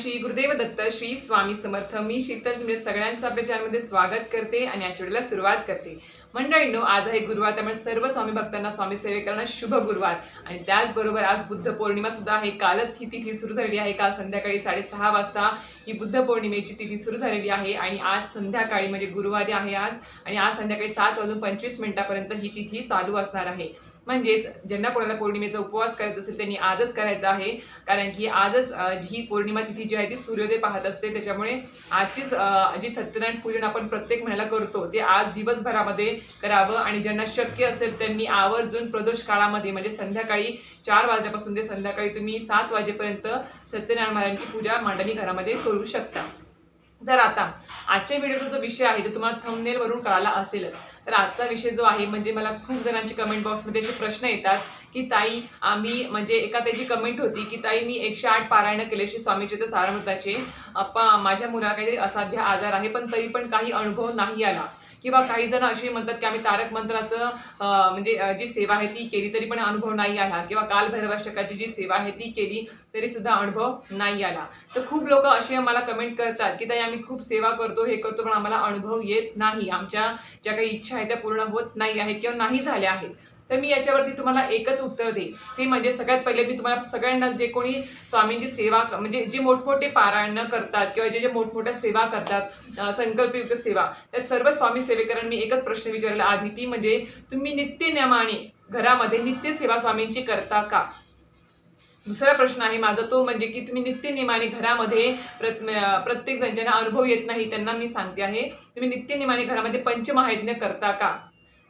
श्री गुरुदेव दत्त श्री स्वामी समर्थ. मी शीतल तुमच्या सगळ्यांचं आपल्या चॅनलमध्ये स्वागत करते आणि आजच्या वेळेला सुरुवात करते. मंडळींनो आज आहे गुरुवार त्यामुळे सर्व स्वामी भक्तांना स्वामी सेवेकरांना शुभ गुरुवार. आणि त्याचबरोबर आज बुद्ध पौर्णिमा सुद्धा आहे. कालच ही तिथी सुरू झालेली आहे. काल संध्याकाळी साडेसहा वाजता ही बुद्ध पौर्णिमेची तिथी सुरू झालेली आहे. आणि आज संध्याकाळी म्हणजे गुरुवारी आहे आज. आणि आज संध्याकाळी सात वाजून पंचवीस मिनिटापर्यंत ही तिथी चालू असणार आहे. म्हणजेच ज्यांना कोणाला पौर्णिमेचा उपवास करायचा असेल त्यांनी आजच करायचा आहे. कारण की आजच ही पौर्णिमा तिथी जी आहे ती सूर्योदय पाहत असते. त्याच्यामुळे आजचीच जी सत्यनारायण पूजन आपण प्रत्येक महिन्याला करतो जे आज दिवसभरामध्ये करावं आणि ज्यांना शक्य असेल त्यांनी आवर्जून प्रदोष काळामध्ये म्हणजे संध्याकाळी चार वाजल्यापासून ते संध्याकाळी तुम्ही सात वाजेपर्यंत सत्यनारायण महाराजांची पूजा मांडणी घरामध्ये करू शकता. तर आता आजच्या व्हिडिओचा जो विषय आहे तो तुम्हाला thumbnail वरून कळाला असेलच. तर आजचा विषय जो आहे म्हणजे मला खूप जणांची कमेंट बॉक्समध्ये असे प्रश्न येतात की ताई आम्ही म्हणजे एका त्याची कमेंट होती की ताई मी एकशे आठ पारायणं केले श्री स्वामीचे तर सारमृताचे माझ्या मुलाला काहीतरी असाध्य आजार आहे पण तरी पण काही अनुभव नाही आला. किंवा काही जण असे म्हणतात की आम्ही तारक मंत्राचं म्हणजे जी सेवा आहे ती केली तरी पण अनुभव नाही आला. किंवा कालभैरवाष्टकाची जी सेवा आहे ती केली तरी सुद्धा अनुभव नाही आला. तर खूप लोक असे आम्हाला कमेंट करतात की ताई आम्ही खूप सेवा करतो हे करतो पण आम्हाला अनुभव येत नाही. आमच्या ज्या काही इच्छा आहेत त्या पूर्ण होत नाही आहेत किंवा नाही झाल्या आहेत. तर मी याच्यावरती तुम्हाला एकच उत्तर देईन. ते म्हणजे सगळ्यात पहिले मी तुम्हाला सगळ्यांना जे कोणी स्वामींची सेवा क- म्हणजे जे मोठमोठे पारायण करतात किंवा जे जे मोठमोठ्या सेवा करतात संकल्पयुक्त सेवा त्या सर्व स्वामी सेवेकरांनी एकच प्रश्न विचारला आधी ती म्हणजे तुम्ही नित्यनियमाने घरामध्ये नित्य सेवा स्वामींची करता का? दुसरा प्रश्न आहे माझा तो म्हणजे की तुम्ही नित्यनियमाने घरामध्ये प्रत्येक जण ज्यांना अनुभव येत नाही त्यांना मी सांगते आहे तुम्ही नित्यनियमाने घरामध्ये पंचमहायज्ञ करता का?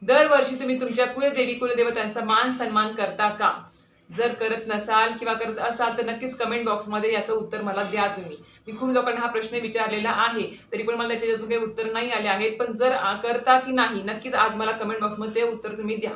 दरवर्षी तुम्ही तुमच्या कुलदेवी कुलदेवतांचा मान सन्मान करता का? जर करत नसाल किंवा करत असाल तर नक्कीच कमेंट बॉक्समध्ये याचं उत्तर मला द्या तुम्ही. मी खूप लोकांना हा प्रश्न विचारलेला आहे तरी पण मला त्याचे अजून काही उत्तर नाही आले आहेत. पण जर करता की नाही नक्कीच आज मला कमेंट बॉक्समध्ये ते उत्तर तुम्ही द्या.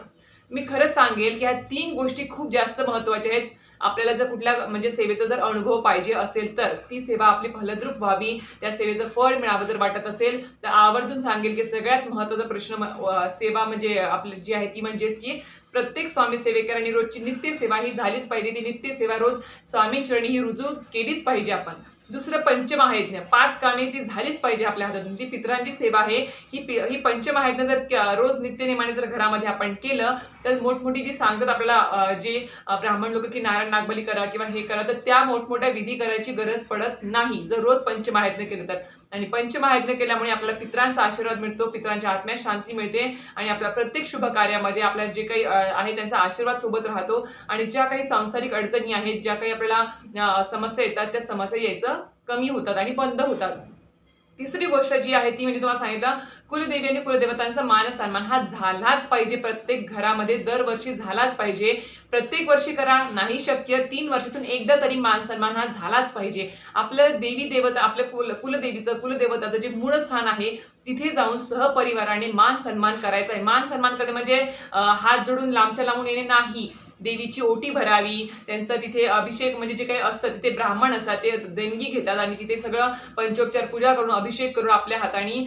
मी खरंच सांगेल की ह्या तीन गोष्टी खूप जास्त महत्त्वाच्या आहेत. आपल्याला जर कुठल्या म्हणजे सेवेचा जर अनुभव पाहिजे असेल तर ती सेवा आपली फलद्रूप व्हावी त्या सेवेचं फळ मिळावं जर वाटत असेल तर आवर्जून सांगेल की सगळ्यात महत्त्वाचा प्रश्न सेवा म्हणजे आपली जी आहे ती म्हणजेच की प्रत्येक स्वामी सेवेकरांनी रोजची नित्य सेवा ही झालीच पाहिजे ती नित्य सेवा रोज स्वामी चरणी ही रुजू केलीच पाहिजे आपण. दुसरं पंचमहायज्ञ पाच कामे ती झालीच पाहिजे आपल्या हातातून. ती पितरांची सेवा आहे. ही पि- ही पंचमहायज्ञ जर रोज नित्यनिमाने जर घरामध्ये आपण केलं तर मोठमोठी जी सांगतात आपल्याला जे ब्राह्मण लोक की नारायण नागबली करा किंवा हे करा तर त्या मोठमोठ्या विधी करायची गरज पडत नाही. जर रोज पंचमहायज्ञ केलं तर. आणि पंचमहायज्ञ केल्यामुळे आपल्याला पितरांचा आशीर्वाद मिळतो पित्रांच्या आत्म्यात शांती मिळते आणि आपल्या प्रत्येक शुभ कार्यामध्ये आपल्या जे काही आहे त्यांचा आशीर्वाद सोबत राहतो. आणि ज्या काही सांसारिक अडचणी आहेत ज्या काही आपल्याला समस्या येतात त्या समस्या यायचं कमी होतात आणि बंद होतात. तिसरी गोष्ट जी आहे ती म्हणजे तुम्हाला सांगितलं कुलदेवी आणि कुलदेवतांचा मान सन्मान हा झालाच पाहिजे. प्रत्येक घरामध्ये दरवर्षी झालाच पाहिजे. प्रत्येक वर्षी करा नाही शक्य तीन वर्षातून एकदा तरी मान सन्मान हा झालाच पाहिजे. आपलं देवी देवता आपल्या कुल कुलदेवीचं कुलदेवताचं जे मूळ स्थान आहे तिथे जाऊन सहपरिवाराने मान सन्मान करायचा आहे. मान सन्मान करणे म्हणजे हात जोडून लांबच्या लांबून येणे नाही. देवीची ओटी भरावी त्यांचं तिथे अभिषेक म्हणजे जे काही असतं तिथे ब्राह्मण असतात ते देणगी घेतात आणि तिथे सगळं पंचोपचार पूजा करून अभिषेक करून आपल्या हाताने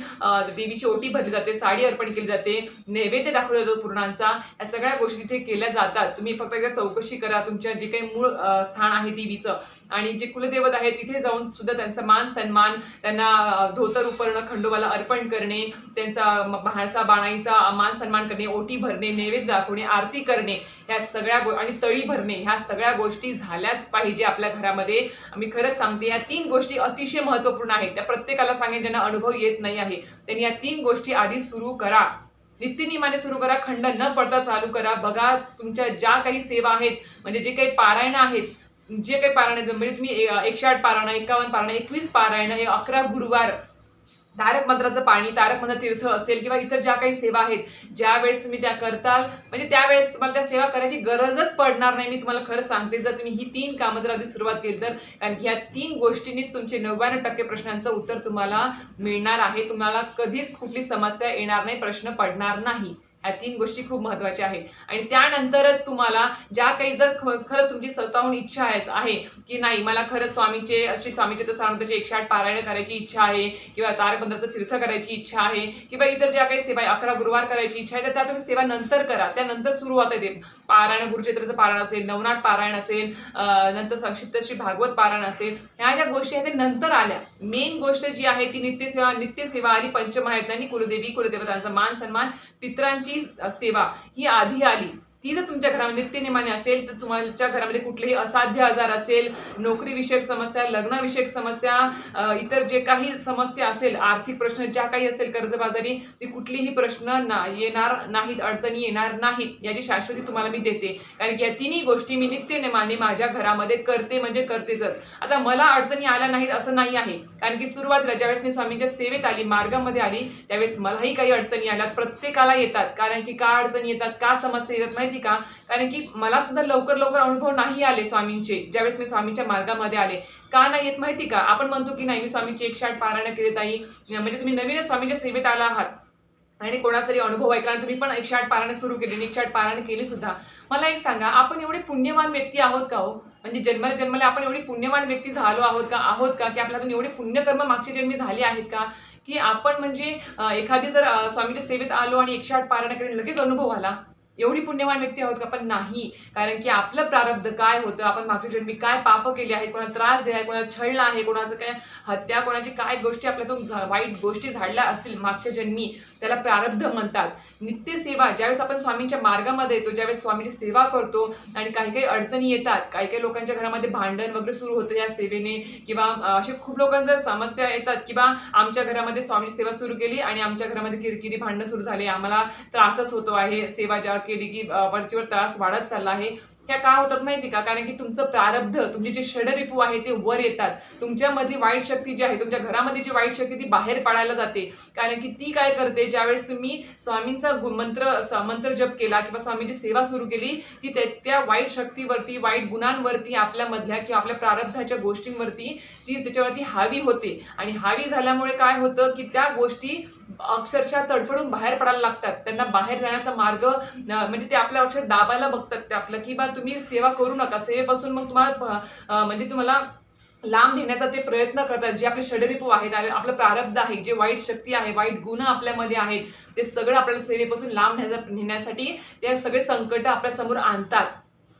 देवीची ओटी भरली जाते साडी अर्पण केली जाते नैवेद्य दाखवला जातो पूर्णांचा. या सगळ्या गोष्टी तिथे केल्या जातात. तुम्ही फक्त एकदा चौकशी करा तुमच्या जे काही मूळ स्थान आहे देवीचं. आणि जे कुलदेवत आहे तिथे जाऊन सुद्धा त्यांचा मान सन्मान त्यांना धोतर उपरणं खंडोबाला अर्पण करणे त्यांचा भाणसा बाणाईचा मान सन्मान करणे ओटी भरणे नैवेद्य दाखवणे आरती करणे ह्या सगळ्या गो आणि तळी भरणे ह्या सगळ्या गोष्टी झाल्याच पाहिजे आपल्या घरामध्ये. मी खरंच सांगते ह्या तीन गोष्टी अतिशय महत्त्वपूर्ण आहेत. त्या प्रत्येकाला सांगेन ज्यांना अनुभव येत नाही आहे त्यांनी या तीन गोष्टी आधी सुरू करा. नित्यनियमाने सुरू करा खंड न पडता चालू करा. बघा तुमच्या ज्या काही सेवा आहेत म्हणजे जे काही पारायणं आहेत जे काही पारायण आहेत म्हणजे तुम्ही ए- एकशे आठ पारायण एकावन्न पारायण एकवीस पारायण हे अकरा गुरुवार तारक मंत्राचं पाणी तारक मंत्र तीर्थ असेल किंवा इतर ज्या काही सेवा आहेत ज्या वेळेस तुम्ही त्या करताल म्हणजे त्यावेळेस तुम्हाला त्या सेवा करायची गरजच पडणार नाही मी तुम्हाला खरं सांगते. जर तुम्ही ही तीन कामं जर आधी सुरुवात केली तर कारण की ह्या तीन गोष्टींनीच तुमचे नव्याण्णव टक्के प्रश्नांचं उत्तर तुम्हाला मिळणार आहे. तुम्हाला कधीच कुठली समस्या येणार नाही प्रश्न पडणार नाही. ह्या तीन गोष्टी खूप महत्त्वाच्या आहेत. आणि त्यानंतरच तुम्हाला ज्या काही जर ख- खरंच तुमची स्वतःहून इच्छा आहे आहे की नाही मला खरंच स्वामीचे श्री स्वामीचे तर सानंदाचे एकशे आठ पारायण करायची इच्छा आहे किंवा तारक तीर्थ करायची इच्छा आहे किंवा इतर ज्या काही सेवा अकरा गुरुवार करायची इच्छा आहे तर त्या तुम्ही सेवा नंतर करा. त्यानंतर सुरुवात आहे पारायण गुरुचेत्राचं पारायण असेल नवनाथ पारायण असेल नंतर संक्षिप्त श्री भागवत पारायण असेल ह्या ज्या गोष्टी आहेत त्या नंतर आल्या. मेन गोष्ट जी आहे ती नित्यसेवा नित्यसेवा आणि पंचमहायज्ञ आणि कुलदेवी कुलदेवतांचा मान सन्मान पित्रांची सेवा ही आधी आली. ती जर तुमच्या घरामध्ये नित्यनेमाने असेल तर तुमच्या घरामध्ये कुठलेही असाध्य आजार असेल नोकरीविषयक समस्या लग्नविषयक समस्या इतर जे काही समस्या असेल आर्थिक प्रश्न ज्या काही असेल कर्जबाजारी ती कुठलीही प्रश्न ना येणार नाहीत अडचणी येणार नाहीत याची शाश्वती तुम्हाला मी देते. कारण की या तिन्ही गोष्टी मी नित्यनेमाने माझ्या घरामध्ये करते म्हणजे करतेच आता मला अडचणी आल्या नाहीत असं नाही आहे. कारण की सुरुवातीला ज्यावेळेस मी स्वामींच्या सेवेत आली मार्गामध्ये आली त्यावेळेस मलाही काही अडचणी आल्यात प्रत्येकाला येतात. कारण की का अडचणी येतात का समस्या येतात माहिती का? कारण की मला सुद्धा लवकर लवकर अनुभव नाही आले स्वामींचे ज्यावेळेस मी स्वामींच्या मार्गामध्ये आले. का नाही येत माहिती का? आपण म्हणतो की नाही मी स्वामींची एक शाट पारायण केली ताई. म्हणजे तुम्ही नवीनच स्वामींच्या सेवेत आला आहात. आणि कोणाचा तरी अनुभव ऐकला कारण तुम्ही पण एकशे आठ पारायण सुरू केली आणि एकशे आठ पारायण केली सुद्धा. मला एक सांगा आपण एवढे पुण्यवान व्यक्ती आहोत का हो? म्हणजे जन्माला जन्माला आपण एवढी पुण्यवान व्यक्ती झालो आहोत का? आहोत का? की आपल्यातून एवढे पुण्यकर्म मागच्या जन्मी झाले आहेत का? की आपण म्हणजे एखादी जर स्वामीच्या स्वामींच्या सेवेत आलो आणि एकशे आठ पारायण करून लगेच अनुभव आला? एवढी पुण्यवान व्यक्ती आहोत का पण नाही. कारण की आपलं प्रारब्ध काय होतं? आपण मागच्या जन्मी काय पाप केले आहेत कोणाला त्रास दिला आहे? कोणाला छळला आहे? कोणाचं काय हत्या? कोणाची काय गोष्टी आपल्यातून वाईट गोष्टी झाडल्या असतील मागच्या जन्मी त्याला प्रारब्ध म्हणतात. नित्यसेवा ज्यावेळेस आपण स्वामींच्या मार्गामध्ये येतो ज्यावेळेस स्वामींची सेवा करतो आणि काही काही अडचणी येतात काही काही लोकांच्या घरामध्ये भांडण वगैरे सुरू होतं या सेवेने किंवा असे खूप लोकांच्या समस्या येतात किंवा आमच्या घरामध्ये स्वामीची सेवा सुरू केली आणि आमच्या घरामध्ये किरकिरी भांडणं सुरू झाले. आम्हाला त्रासच होतो आहे. सेवा ज्या केली की वरचीवर त्रास वाढत चालला आहे. ह्या का होतात माहिती का? कारण की तुमचं प्रारब्ध तुमचे जे षडरिपू आहे ते वर येतात. तुमच्यामधली वाईट शक्ती जी आहे तुमच्या घरामध्ये जी वाईट शक्ती ती बाहेर पाडायला जाते. कारण की ती काय करते? ज्यावेळेस तुम्ही स्वामींचा गु- मंत्र मंत्र जप केला किंवा स्वामींची सेवा सुरू केली ती त्या- वाईट शक्तीवरती वाईट गुणांवरती आपल्यामधल्या किंवा आपल्या प्रारब्धाच्या गोष्टींवरती ती त्याच्यावरती हावी होते. आणि हावी झाल्यामुळे काय होतं की त्या गोष्टी अक्षरशः तडफडून बाहेर पडायला लागतात. त्यांना बाहेर जाण्याचा मार्ग म्हणजे ते आपल्या अक्षर दाबायला बघतात. ते आपलं की बा तुम्ही सेवा करू नका. सेवेपासून मग तुम्हाला म्हणजे तुम्हाला लांब नेण्याचा ते प्रयत्न करतात. जे आपले षडरिपू आहेत आणि आपलं प्रारब्ध आहे जे वाईट शक्ती आहे वाईट गुण आपल्यामध्ये आहेत ते सगळं आपल्याला सेवेपासून लांब नेण्यासाठी ते सगळे संकट आपल्यासमोर आणतात.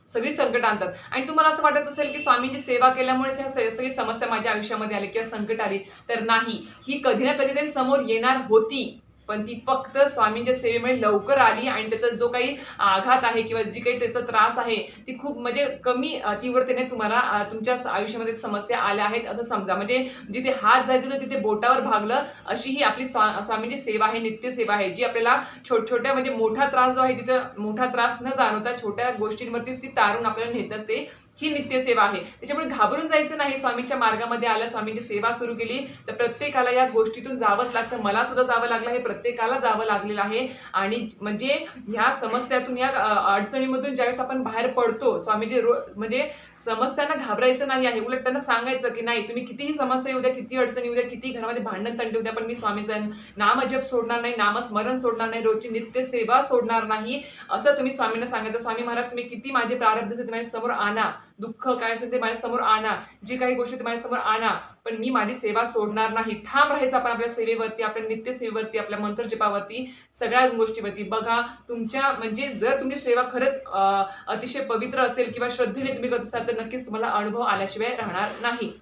सगळी संकट आणतात. आणि तुम्हाला असं वाटत असेल की स्वामींची सेवा केल्यामुळे ह्या स- सगळी समस्या माझ्या आयुष्यामध्ये आली किंवा संकट आली तर नाही. ही कधी ना कधीतरी समोर येणार होती. पण ती फक्त स्वामींच्या सेवेमुळे लवकर आली आणि त्याचा जो काही आघात आहे किंवा जी काही त्याचा त्रास आहे ती खूप म्हणजे कमी तीव्रतेने तुम्हाला तुमच्या आयुष्यामध्ये समस्या आल्या आहेत असं समजा. म्हणजे जिथे हात जायचं होतं तिथे बोटावर भागलं अशी ही आपली स्वा स्वामींची सेवा आहे नित्य सेवा आहे जी आपल्याला छोट छोट्या म्हणजे मोठा त्रास जो आहे तिथं मोठा त्रास न जाणवता छोट्या गोष्टींवरतीच ती तारून आपल्याला नेत असते. ही नित्यसेवा आहे. त्याच्यामुळे घाबरून जायचं नाही. स्वामींच्या मार्गामध्ये आलं स्वामींची सेवा सुरू केली तर प्रत्येकाला या गोष्टीतून जावंच लागतं. मला सुद्धा जावं लागलं हे प्रत्येकाला जावं लागलेलं आहे. आणि म्हणजे ह्या समस्यातून या अडचणीमधून ज्यावेळेस आपण बाहेर पडतो स्वामीजी रो म्हणजे समस्यांना घाबरायचं नाही आहे. उलट त्यांना सांगायचं की नाही तुम्ही कितीही समस्या येऊ द्या किती अडचणी येऊ द्या किती घरामध्ये भांडण तंटे येऊ द्या पण मी स्वामीचं नामजप सोडणार नाही नामस्मरण सोडणार नाही रोजची नित्य सेवा सोडणार नाही. असं तुम्ही स्वामींना सांगायचं. स्वामी महाराज तुम्ही किती माझे प्रारब्ध तुम्ही समोर आणा. दुःख काय असेल ते माझ्यासमोर आणा. जी काही गोष्टी ते माझ्यासमोर आणा. पण मी माझी सेवा सोडणार नाही. ठाम राहायचं आपण आपल्या सेवेवरती आपल्या नित्य सेवेवरती आपल्या मंत्रजपावरती सगळ्या गोष्टीवरती. बघा तुमच्या म्हणजे जर तुमची सेवा खरंच अतिशय पवित्र असेल किंवा श्रद्धेने तुम्ही करत असाल तर नक्कीच तुम्हाला अनुभव आल्याशिवाय राहणार नाही.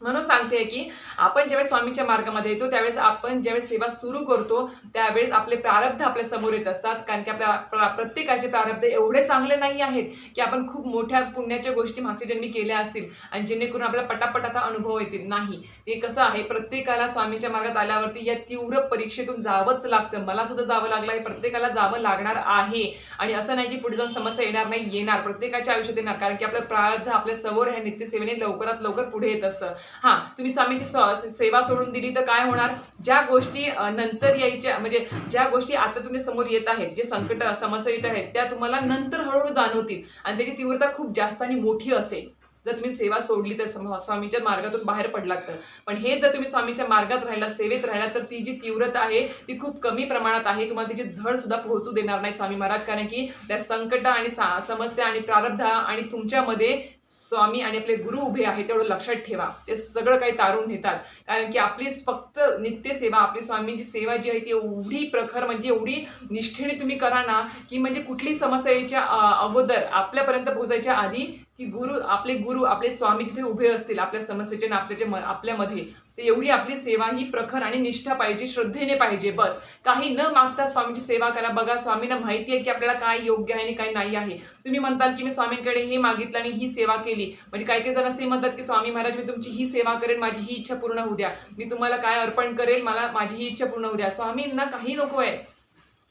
म्हणून सांगते की आपण ज्यावेळेस स्वामींच्या मार्गामध्ये येतो त्यावेळेस आपण ज्यावेळेस सेवा सुरू करतो त्यावेळेस आपले प्रारब्ध आपल्यासमोर येत असतात. कारण की आपल्या प्रत्येकाचे प्रारब्ध एवढे चांगले नाही आहेत की आपण खूप मोठ्या पुण्याच्या गोष्टी मागच्या जन्मी केल्या असतील आणि जेणेकरून आपल्याला पटापट आता अनुभव येतील. नाही. ते कसं आहे? प्रत्येकाला स्वामींच्या मार्गात आल्यावरती या तीव्र परीक्षेतून जावंच लागतं. मला सुद्धा जावं लागलं आहे. प्रत्येकाला जावं लागणार आहे. आणि असं नाही की पुढे जाऊन समस्या येणार नाही येणार. प्रत्येकाच्या आयुष्यात येणार. कारण की आपलं प्रारब्ध आपल्यासमोर ह्या नित्यसेवेने लवकरात लवकर पुढे येत असतं. हा तुम्ही स्वामीची सेवा सोडून दिली तर काय होणार? ज्या गोष्टी नंतर यायच्या म्हणजे ज्या गोष्टी आता तुमच्यासमोर येत आहेत जे संकट समस्या येत आहेत त्या तुम्हाला नंतर हळूहळू जाणवतील. आणि त्याची तीव्रता खूप जास्त आणि मोठी असेल. जर तुम्ही सेवा सोडली तर स्वामीच्या मार्गातून बाहेर पडलात तर. पण हे जर तुम्ही स्वामीच्या मार्गात राहिला सेवेत राहिला तर ती जी तीव्रता आहे ती खूप कमी प्रमाणात आहे. तुम्हाला तिची झड सुद्धा पोहोचू देणार नाही स्वामी महाराज. कारण की त्या संकट आणि समस्या आणि प्रारब्ध आणि तुमच्यामध्ये स्वामी आणि आपले गुरु उभे आहेत तेवढं लक्षात ठेवा. ते सगळं काही तारून घेतात. कारण की आपली फक्त नित्य सेवा आपली स्वामींची सेवा जी आहे ती एवढी प्रखर म्हणजे एवढी निष्ठेने तुम्ही करा ना की म्हणजे कुठली समस्या याच्या अगोदर आपल्यापर्यंत पोहोचायच्या आधी की गुरु आपले गुरु गुरु आपले स्वामी तिथे उभे असतील आपल्या समस्येच्या आणि आपल्याच्या म- आपल्यामध्ये तर एवढी आपली सेवा ही प्रखर आणि निष्ठा पाहिजे श्रद्धेने पाहिजे बस. काही न मागता स्वामीची सेवा करा. बघा स्वामींना माहिती आहे की आपल्याला काय योग्य आहे आणि काय नाही आहे. तुम्ही म्हणताल की मी स्वामींकडे हे मागितलं आणि ही सेवा केली. म्हणजे काही काही जण असे म्हणतात की स्वामी महाराज मी तुमची ही सेवा करेन माझी ही इच्छा पूर्ण होऊ द्या. मी तुम्हाला काय अर्पण करेल मला माझी ही इच्छा पूर्ण होऊ द्या. स्वामींना काही नको आहे.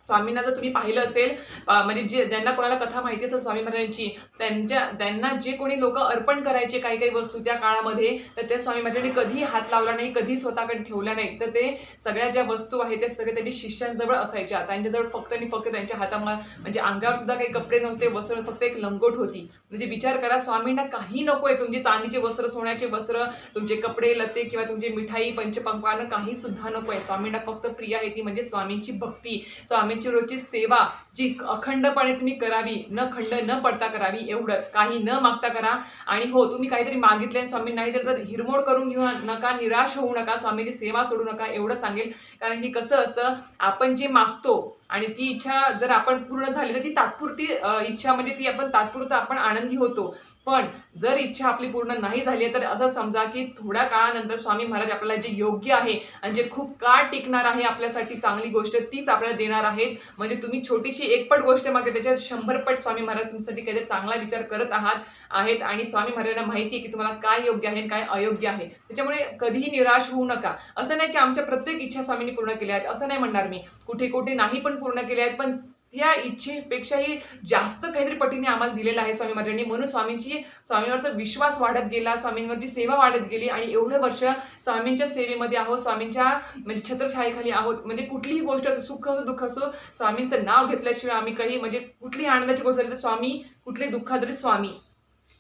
स्वामींना जर तुम्ही पाहिलं असेल म्हणजे जे ज्यांना कोणाला कथा माहिती असेल स्वामी महाराजांची त्यांच्या त्यांना जे कोणी लोक अर्पण करायचे काही काही वस्तू त्या काळामध्ये तर त्या स्वामी महाराजांनी कधी हात लावला नाही कधी स्वतःकडे ठेवल्या नाही. तर ते सगळ्या ज्या वस्तू आहेत त्या सगळ्या त्यांच्या शिष्यांजवळ असायच्या. त्यांच्याजवळ फक्त आणि फक्त त्यांच्या हातामध्ये म्हणजे अंगावर सुद्धा काही कपडे नव्हते वस्त्र फक्त एक लंगोट होती. म्हणजे विचार करा स्वामींना काही नको आहे. तुमचे चांदीचे वस्त्र सोन्याचे वस्त्र तुमचे कपडे लते किंवा तुमची मिठाई पंचपंक्वानं काही सुद्धा नको आहे. स्वामींना फक्त प्रिय आहे ती म्हणजे स्वामींची भक्ती. स्वामी स्वामींची रोजची सेवा जी अखंडपणे तुम्ही करावी न खंड न पडता करावी एवढंच. काही न मागता करा. आणि हो तुम्ही काहीतरी मागितले स्वामी नाही तर हिरमोड करून घेऊ नका निराश होऊ नका स्वामीची सेवा सोडू नका एवढं सांगेल. कारण की कसं असतं आपण जे मागतो आणि ती इच्छा जर आपण पूर्ण झाली तर ती तात्पुरती इच्छा म्हणजे ती आपण तात्पुरतं आपण आनंदी होतो. पण जर इच्छा आपली पूर्ण नाही झाली आहे तर असं समजा की थोड्या काळानंतर स्वामी महाराज आपल्याला जे योग्य आहे आणि जे खूप काळ टिकणार आहे आपल्यासाठी चांगली गोष्ट तीच आपल्याला देणार आहेत. म्हणजे तुम्ही छोटीशी एकपट गोष्ट मागे त्याच्यात शंभरपट स्वामी महाराज तुमच्यासाठी काहीतरी चांगला विचार करत आहात आहेत आणि स्वामी महाराजांना माहिती आहे की तुम्हाला काय योग्य आहे आणि काय अयोग्य आहे. त्याच्यामुळे कधीही निराश होऊ नका. असं नाही की आमच्या प्रत्येक इच्छा स्वामींनी पूर्ण केल्या आहेत. असं नाही म्हणणार मी. कुठे कुठे नाही पण पूर्ण केल्या आहेत पण त्या इच्छेपेक्षाही जास्त काहीतरी पटीने आम्हाला दिलेलं आहे स्वामी महाराजांनी. म्हणून स्वामींची स्वामींवरचा विश्वास वाढत गेला स्वामींवरची सेवा वाढत गेली आणि एवढं वर्ष स्वामींच्या सेवेमध्ये आहोत स्वामींच्या म्हणजे छत्रछायेखाली आहोत. म्हणजे कुठलीही गोष्ट असो सुख असो दुःख असो स्वामींचं नाव घेतल्याशिवाय आम्ही काही म्हणजे कुठलीही आनंदाची गोष्ट झाली तर स्वामी कुठल्याही दुःखात तरी स्वामी.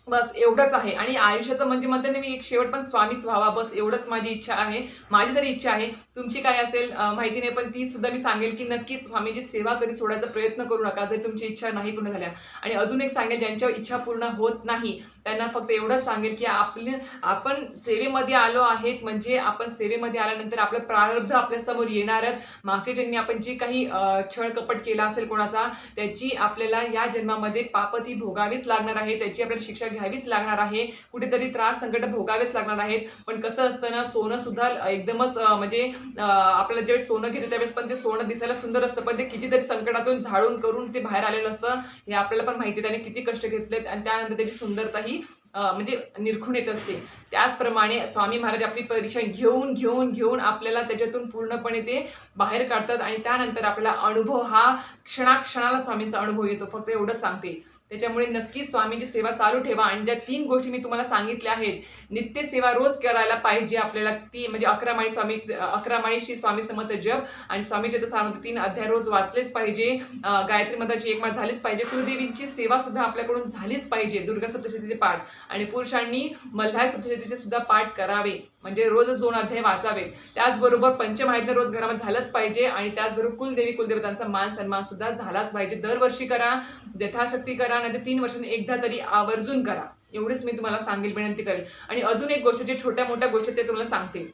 बस एवढंच आहे. आणि आयुष्याचं म्हणजे म्हणते ना मी एक शेवट पण स्वामीच व्हावा. बस एवढंच माझी इच्छा आहे. माझी तरी इच्छा आहे. तुमची काय असेल माहिती नाही पण ती सुद्धा मी सांगेल की नक्कीच स्वामीची सेवा कधी सोडायचा प्रयत्न करू नका. जर तुमची इच्छा नाही पूर्ण झाल्या. आणि अजून एक सांगेल ज्यांच्या इच्छा पूर्ण होत नाही त्यांना फक्त एवढंच सांगेल की आपले आपण सेवेमध्ये आलो आहेत म्हणजे आपण सेवेमध्ये आल्यानंतर आपलं प्रारब्ध आपल्यासमोर येणारच. मागच्या जन्मी आपण जे काही छळकपट छळ केला असेल कोणाचा त्याची आपल्याला या जन्मामध्ये पाप ती भोगावीच लागणार आहे त्याची आपल्याला शिक्षा घ्यावीच लागणार आहे. कुठेतरी त्रास संकट भोगावेच लागणार आहेत. पण कसं असतं ना सोनं सुद्धा एकदमच म्हणजे आपलं आपल्याला ज्यावेळेस सोनं घेतो त्यावेळेस पण ते सोनं दिसायला सुंदर असतं पण ते कितीतरी संकटातून झाडून करून ते बाहेर आलेलं असतं हे आपल्याला पण माहिती आहे. त्याने किती कष्ट घेतलेत आणि त्यानंतर त्याची सुंदरता ही म्हणजे निरखून येत असते. त्याचप्रमाणे स्वामी महाराज आपली परीक्षा घेऊन घेऊन घेऊन आपल्याला त्याच्यातून पूर्णपणे ते बाहेर काढतात आणि त्यानंतर आपला अनुभव हा क्षणाक्षणाला स्वामींचा अनुभव येतो. फक्त एवढंच सांगते. त्याच्यामुळे नक्कीच स्वामींची सेवा चालू ठेवा. आणि ज्या तीन गोष्टी मी तुम्हाला सांगितल्या आहेत नित्य सेवा रोज करायला पाहिजे आपल्याला ती म्हणजे अकरा माळी स्वामी अकरा माळी श्री स्वामी समर्थ जप आणि स्वामी चरित्र तीन अध्याय रोज वाचलेच पाहिजे. गायत्री मताची एक माळ झालीच पाहिजे. कुलदेवींची सेवा सुद्धा आपल्याकडून झालीच पाहिजे. दुर्गा सप्तशतीचे पाठ आणि पुरुषांनी मल्हार सप्तशतीचे सुद्धा पाठ करावे. म्हणजे रोजच दोन अध्याय वाचावेत. त्याचबरोबर पंचमाहित्य रोज घरामध्ये झालंच पाहिजे आणि त्याचबरोबर कुलदेवी कुलदेवतांचा मान सन्मान सुद्धा झालाच पाहिजे. दरवर्षी करा यथाशक्ती करा नाही तर तीन वर्षांनी एकदा तरी आवर्जून करा. एवढीच मी तुम्हाला सांगेल विनंती करेल. आणि अजून एक गोष्ट जे छोट्या मोठ्या गोष्टी ते तुम्हाला सांगते.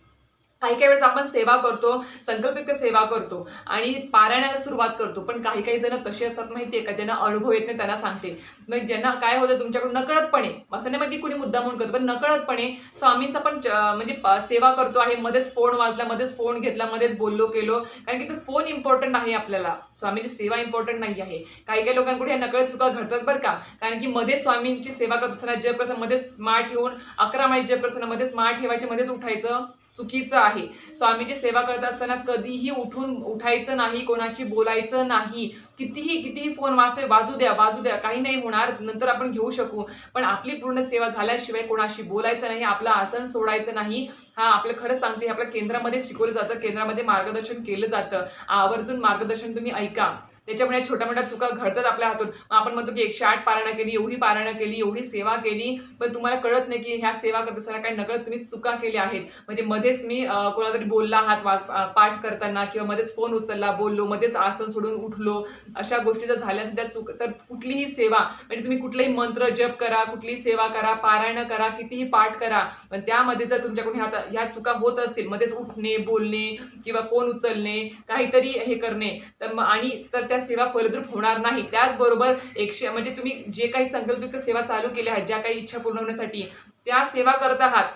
काही काही वेळेस आपण सेवा करतो संकल्पित सेवा करतो आणि पारायणाला सुरुवात करतो. पण काही काही जण कसे असतात माहिती आहे का? ज्यांना अनुभव येत नाही त्यांना सांगते. मग ज्यांना काय होतं तुमच्याकडून? नकळतपणे. असं नाही माहिती कुणी मुद्दा म्हणून करतो पण नकळतपणे स्वामींचा पण म्हणजे सेवा करतो आहे. मध्येच फोन वाजला मध्येच फोन घेतला मध्येच बोललो केलो. कारण की तो फोन इम्पॉर्टंट आहे आपल्याला. स्वामींची सेवा इम्पॉर्टंट नाही आहे. काही काही लोकांकडे ह्या नकळत चुका घडतात बरं का? कारण की मध्ये स्वामींची सेवा करत असताना जप करताना मध्येच स्मार्ट ठेवून अकरा माळी जप करताना मध्येच स्मार्ट ठेवायचे मध्येच उठायचं. चुकीचं आहे. स्वामीची सेवा करत असताना कधीही उठून उठायचं नाही कोणाशी बोलायचं नाही. कितीही कितीही फोन वाचतोय वाजू द्या वाजू द्या काही नाही होणार नंतर आपण घेऊ शकू. पण आपली पूर्ण सेवा झाल्याशिवाय कोणाशी बोलायचं नाही आपलं आसन सोडायचं नाही. हा आपलं खरंच सांगते हे आपल्या केंद्रामध्ये शिकवलं जातं केंद्रामध्ये मार्गदर्शन केलं जातं. आवर्जून मार्गदर्शन तुम्ही ऐका. त्याच्यामुळे छोट्या मोठ्या चुका घडतात आपल्या हातून. आपण म्हणतो की एकशे आठ पारायणं केली एवढी पारायणं केली एवढी सेवा केली पण तुम्हाला कळत नाही की ह्या सेवा करत असताना काही नकळत तुम्ही चुका केल्या आहेत. म्हणजे मध्येच मी कोणातरी कोणाला तरी बोलला आहात वा- पाठ करताना किंवा मध्येच फोन उचलला बोललो मध्येच आसन सोडून उठलो अशा गोष्टी जर झाल्या त्या चुक तर कुठलीही सेवा म्हणजे तुम्ही कुठलाही मंत्र जप करा कुठलीही सेवा करा पारायण करा कितीही पाठ करा पण त्यामध्ये जर तुमच्याकडून ह्या ह्या चुका होत असतील मध्येच उठणे बोलणे किंवा फोन उचलणे काहीतरी हे करणे तर मग आणि तर त्या सेवा फलद्रूप होणार नाही. त्याचबरोबर एकशे म्हणजे तुम्ही जे काही संकल्पयुक्त सेवा चालू केल्या आहेत ज्या काही इच्छा पूर्ण होण्यासाठी त्या सेवा करत आहात.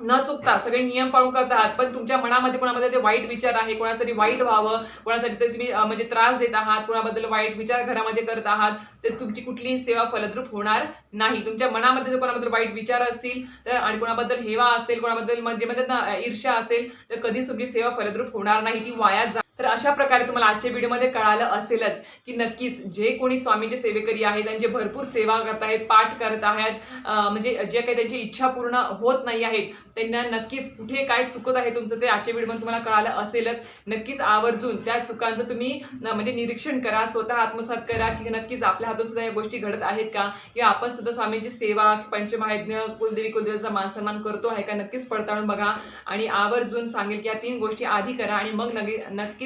न चुकता सगळे नियम पाळून करत आहात पण तुमच्या मनामध्ये कोणाबद्दल ते वाईट विचार आहे कोणासाठी वाईट व्हावं कोणासाठी तरी तुम्ही म्हणजे त्रास देत आहात कोणाबद्दल वाईट विचार घरामध्ये करत आहात तर तुमची कुठलीही सेवा फलद्रूप होणार नाही. तुमच्या मनामध्ये जर कोणाबद्दल वाईट विचार असतील तर आणि कोणाबद्दल हेवा असेल कोणाबद्दल म्हणजे म्हणतात ना ईर्ष्या असेल तर कधीच तुमची सेवा फलद्रूप होणार नाही ती वाया जा तर अशा प्रकारे तुम्हाला आजच्या व्हिडिओमध्ये कळालं असेलच की नक्कीच जे कोणी स्वामींचे सेवेकरी आहेत आणि जे भरपूर सेवा करत आहेत पाठ करत आहेत म्हणजे जे काही त्यांची इच्छा पूर्ण होत नाही आहेत त्यांना नक्कीच कुठे काय चुकत आहे तुमचं ते आजच्या व्हिडिओमध्ये तुम्हाला कळालं असेलच. नक्कीच आवर्जून त्या चुकांचं तुम्ही न- म्हणजे निरीक्षण करा स्वतः आत्मसात करा की नक्कीच आपल्या हातून सुद्धा या गोष्टी घडत आहेत का? किंवा आपण सुद्धा स्वामींची सेवा पंचमहायज्ञ कुलदेवी कुलदेवाचा मान सन्मान करतो आहे का? नक्कीच पडताळून बघा आणि आवर्जून सांगेल की या तीन गोष्टी आधी करा आणि मग नगे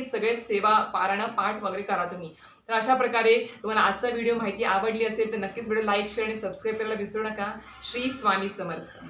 नक्कीच सगळे सेवा पारायण पाठ वगैरे करा तुम्ही. तर अशा प्रकारे तुम्हाला आजचा व्हिडिओ माहिती आवडली असेल तर नक्कीच व्हिडिओ लाईक शेअर आणि सबस्क्राईब करायला विसरू नका. श्री स्वामी समर्थ.